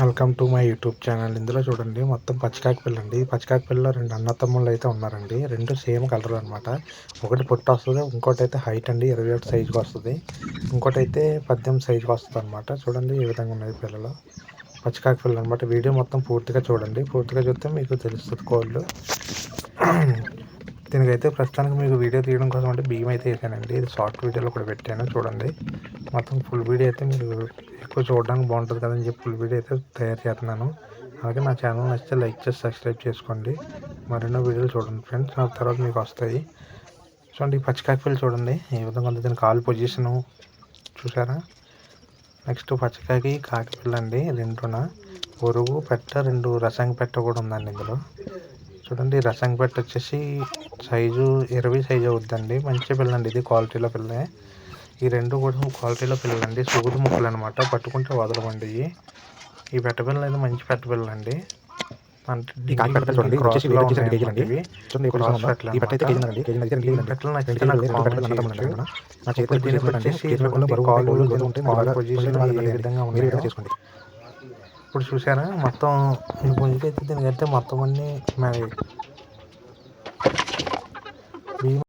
Welcome to my YouTube channel. ఇందులో చూడండి మొత్తం పచ్చికాకి పిల్ల అండి పచ్చికాకి పిల్లలో రెండు అన్న తమ్ముళ్ళు అయితే ఉన్నారండి. రెండు సేమ్ కలర్ అనమాట ఒకటి పొట్టు వస్తుంది ఇంకోటి అయితే హైట్ అండి ఇరవై ఒకటి సైజుకి వస్తుంది. ఇంకోటి అయితే పద్దెనిమిది సైజుకి వస్తుంది అనమాట చూడండి ఏ విధంగా ఉన్నాయి పిల్లలు. పచ్చికాకి పిల్లలు అనమాట వీడియో మొత్తం పూర్తిగా చూడండి. పూర్తిగా చూస్తే మీకు తెలుస్తుంది కోళ్ళు. దీనికైతే ప్రస్తుతానికి మీకు వీడియో తీయడం కోసం అంటే బియ్యం అయితే వేసానండి ఇది షార్ట్ వీడియోలో కూడా పెట్టాను చూడండి. మొత్తం ఫుల్ వీడియో అయితే మీరు ఎక్కువ చూడడానికి బాగుంటుంది కదని చెప్పి ఫుల్ వీడియో అయితే తయారు చేస్తున్నాను. అలాగే నా ఛానల్ నచ్చితే లైక్ చేసి సబ్స్క్రైబ్ చేసుకోండి. మరెన్నో వీడియోలు చూడండి ఫ్రెండ్స్ నా తర్వాత మీకు వస్తాయి. చూడండి ఈ పచ్చికాయపల్లి చూడండి. ఏ విధంగా ఉంది దీని కాలు పొజిషను చూసారా నెక్స్ట్ పచ్చికాయకి కాకిపిల్ల అండి రెండున. ఒరుగు పెట్ట రెండు రసంగి పెట్ట కూడా ఉందండి ఇందులో. చూడండి రసంగి పెట్ట వచ్చేసి సైజు ఇరవై సైజు అవుద్దండి. మంచి పిల్ల అండి ఇది క్వాలిటీలో పిల్లే. ఈ రెండు కూడా క్వాలిటీలో పిల్లలండి. సూది ముక్కలు అనమాట పట్టుకుంటే వదలమండి ఇవి ఈ పెట్ట పిల్లలు అయితే మంచి పెట్ట పిల్లలండి అంటే ఈ కాకి పెట్ట చూడండి. cross వచ్చేసి లో వెయిట్ వచ్చేసి ఉన్నాయి రెండు కేజీలు అండి. ఇప్పుడు చేసుకోండి. చూసారా? మొత్తం పుంజుకైతే దీనికైతే మొత్తం అన్ని మరి